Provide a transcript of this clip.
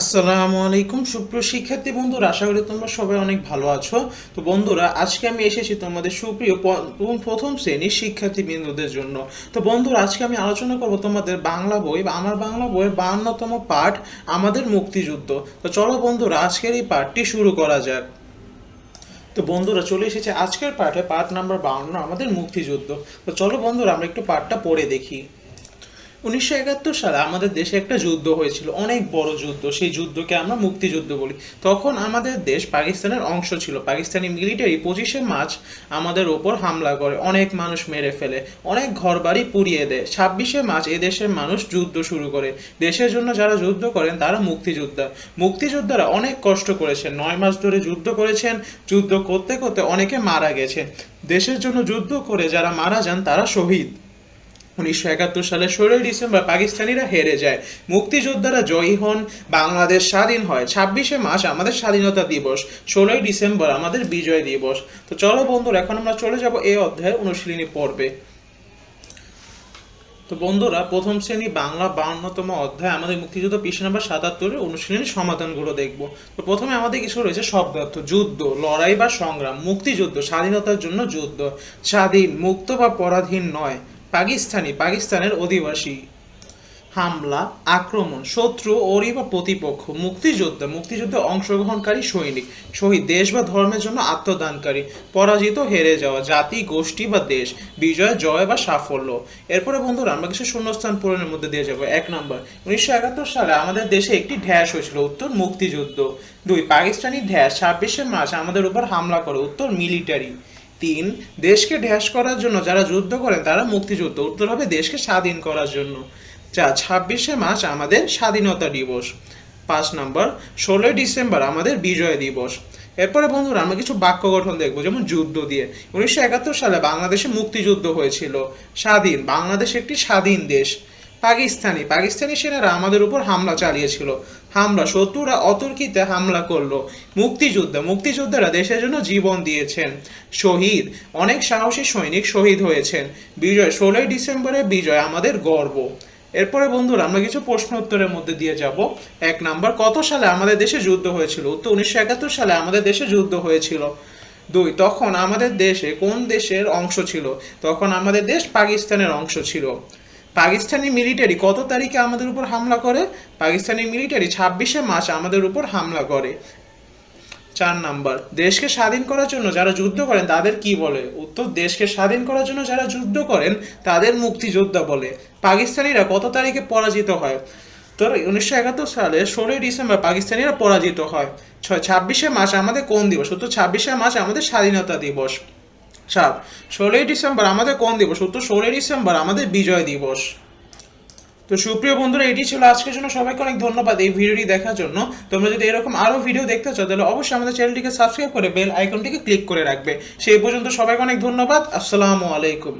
আসসালামু আলাইকুম। সুপ্রিয় শিক্ষার্থী বন্ধুরা, আশা করি তোমরা সবাই অনেক ভালো আছো। তো বন্ধুরা, আজকে আমি এসেছি তোমাদের সুপ্রিয় প্রথম শ্রেণির শিক্ষার্থী বিন্দুদের জন্য। তো বন্ধুরা, আজকে আমি আলোচনা করব তোমাদের বাংলা বই বা আমার বাংলা বইয়ের বাহান্নতম পাঠ, আমাদের মুক্তিযুদ্ধ। তো চলো বন্ধুরা, আজকের এই পাঠটি শুরু করা যাক। তো বন্ধুরা, চলে এসেছে আজকের পাঠে, পাঠ নাম্বার বাউন্ন আমাদের মুক্তিযুদ্ধ। তো চলো বন্ধুরা, আমরা একটু পাঠটা পড়ে দেখি। উনিশশো একাত্তর সালে আমাদের দেশে একটা যুদ্ধ হয়েছিল, অনেক বড় যুদ্ধ, সেই যুদ্ধকে আমরা মুক্তিযুদ্ধ বলি। তখন আমাদের দেশ পাকিস্তানের অংশ ছিল, পাকিস্তানি মিলিটারি পঁচিশে মার্চ আমাদের ওপর হামলা করে, অনেক মানুষ মেরে ফেলে, অনেক ঘরবাড়ি পুড়িয়ে দেয়। ছাব্বিশে মার্চ এদেশের মানুষ যুদ্ধ শুরু করে। দেশের জন্য যারা যুদ্ধ করেন, তারা মুক্তিযোদ্ধা। মুক্তিযোদ্ধারা অনেক কষ্ট করেছেন, নয় মাস ধরে যুদ্ধ করেছেন, যুদ্ধ করতে করতে অনেকে মারা গেছেন। দেশের জন্য যুদ্ধ করে যারা মারা যান, তারা শহীদ। উনিশশো একাত্তর সালে ষোলোই ডিসেম্বর পাকিস্তানিরা হেরে যায়। মুক্তিযোদ্ধারা জয়ী হন, বাংলাদেশ স্বাধীন হয়। ছাব্বিশে মাস আমাদের স্বাধীনতা দিবস, ষোলোই ডিসেম্বর আমাদের বিজয় দিবস। তো চলো বন্ধুরা, এখন আমরা চলে যাব এই অধ্যায়ের অনুশীলনী পর্বে। তো বন্ধুরা, প্রথম শ্রেণি বাংলা বাউন্নতম অধ্যায়, আমাদের মুক্তিযুদ্ধ পৃষ্ঠ নাম্বার সাতাত্তরের অনুশীলনী সমাধানগুলো দেখব। তো প্রথমে আমাদের কিছু রয়েছে শব্দার্থ, যুদ্ধ, লড়াই বা সংগ্রাম, মুক্তিযুদ্ধ, স্বাধীনতার জন্য যুদ্ধ, স্বাধীন, মুক্ত বা পরাধীন নয়। পাকিস্তানি, পাকিস্তানের অধিবাসী হামলা, আক্রমণ, শত্রু ওরি বা প্রতিপক্ষ, মুক্তিযোদ্ধা, মুক্তিযুদ্ধে অংশগ্রহণকারী সৈনিক, শহীদ দেশ বা ধর্মের জন্য আত্মদানকারী, পরাজিত হেরে যাওয়া জাতি, গোষ্ঠী বা দেশ, বিজয়, জয় বা সাফল্য। এরপরে বন্ধুরা, আমরা কিছু শূন্যস্থান পূরণের মধ্যে দিয়ে যাব। এক নম্বর, উনিশশো একাত্তর সালে আমাদের দেশে একটি ঢ্যাস হয়েছিল, উত্তর মুক্তিযুদ্ধ। দুই, পাকিস্তানি ঢ্যাস ছাব্বিশে মার্চ আমাদের উপর হামলা করে, উত্তর মিলিটারি। তিন, দেশকে ঢ্যাস করার জন্য যারা যুদ্ধ করেন, তারা মুক্তিযুদ্ধ উত্তর হবে দেশকে স্বাধীন করার জন্য। যা ছাব্বিশে মার্চ আমাদের স্বাধীনতা দিবস। পাঁচ নম্বর, ষোলোই ডিসেম্বর আমাদের বিজয় দিবস। এরপরে বন্ধুরা, আমরা কিছু বাক্য গঠন দেখব, যেমন যুদ্ধ দিয়ে। উনিশশো একাত্তর সালে বাংলাদেশে মুক্তিযুদ্ধ হয়েছিল। স্বাধীন, বাংলাদেশ একটি স্বাধীন দেশ। পাকিস্তানি। পাকিস্তানি সেনারা আমাদের উপর হামলা চালিয়েছিল। হামলা শত্রুরা অতর্কিতে হামলা করল। মুক্তিযোদ্ধা মুক্তিযোদ্ধারা দেশের জন্য জীবন দিয়েছেন। শহীদ। অনেক সাহসী সৈনিক শহীদ হয়েছেন। বিজয় ষোলোই ডিসেম্বরে বিজয় আমাদের গর্ব। এরপরে বন্ধুরা, আমরা কিছু প্রশ্ন উত্তরের মধ্যে দিয়ে যাব। এক নাম্বার, কত সালে আমাদের দেশে যুদ্ধ হয়েছিল? উত্তর, উনিশশো একাত্তর সালে আমাদের দেশে যুদ্ধ হয়েছিল। দুই, তখন আমাদের দেশে কোন দেশের অংশ ছিল? তখন আমাদের দেশ পাকিস্তানের অংশ ছিল। পাকিস্তানি মিলিটারি কত তারিখে আমাদের উপর হামলা করে? পাকিস্তানি মিলিটারি ছাব্বিশে মার্চ আমাদের উপর হামলা করে। চার নাম্বার, দেশকে স্বাধীন করার জন্য যারা যুদ্ধ করেন, তাদের কি বলে? উত্তর, দেশকে স্বাধীন করার জন্য যারা যুদ্ধ করেন, তাদের মুক্তিযোদ্ধা বলে। পাকিস্তানিরা কত তারিখে পরাজিত হয়? তো উনিশশো একাত্তর সালে ষোলোই ডিসেম্বর পাকিস্তানিরা পরাজিত হয়। ছয়, ছাব্বিশে মার্চ আমাদের কোন দিবস? উত্তর, ছাব্বিশে মার্চ আমাদের স্বাধীনতা দিবস। সাত ষোলোই ডিসেম্বর আমাদের কোন দিবস? উত্তর, ষোলোই ডিসেম্বর আমাদের বিজয় দিবস। তো সুপ্রিয় বন্ধুরা, এটি ছিল আজকের জন্য। সবাইকে অনেক ধন্যবাদ এই ভিডিওটি দেখার জন্য। তোমরা যদি এরকম আরও ভিডিও দেখতে চাও, তাহলে অবশ্যই আমাদের চ্যানেলটিকে সাবস্ক্রাইব করে বেল আইকনটিকে ক্লিক করে রাখবে। সেই পর্যন্ত সবাইকে অনেক ধন্যবাদ। আসসালামু আলাইকুম।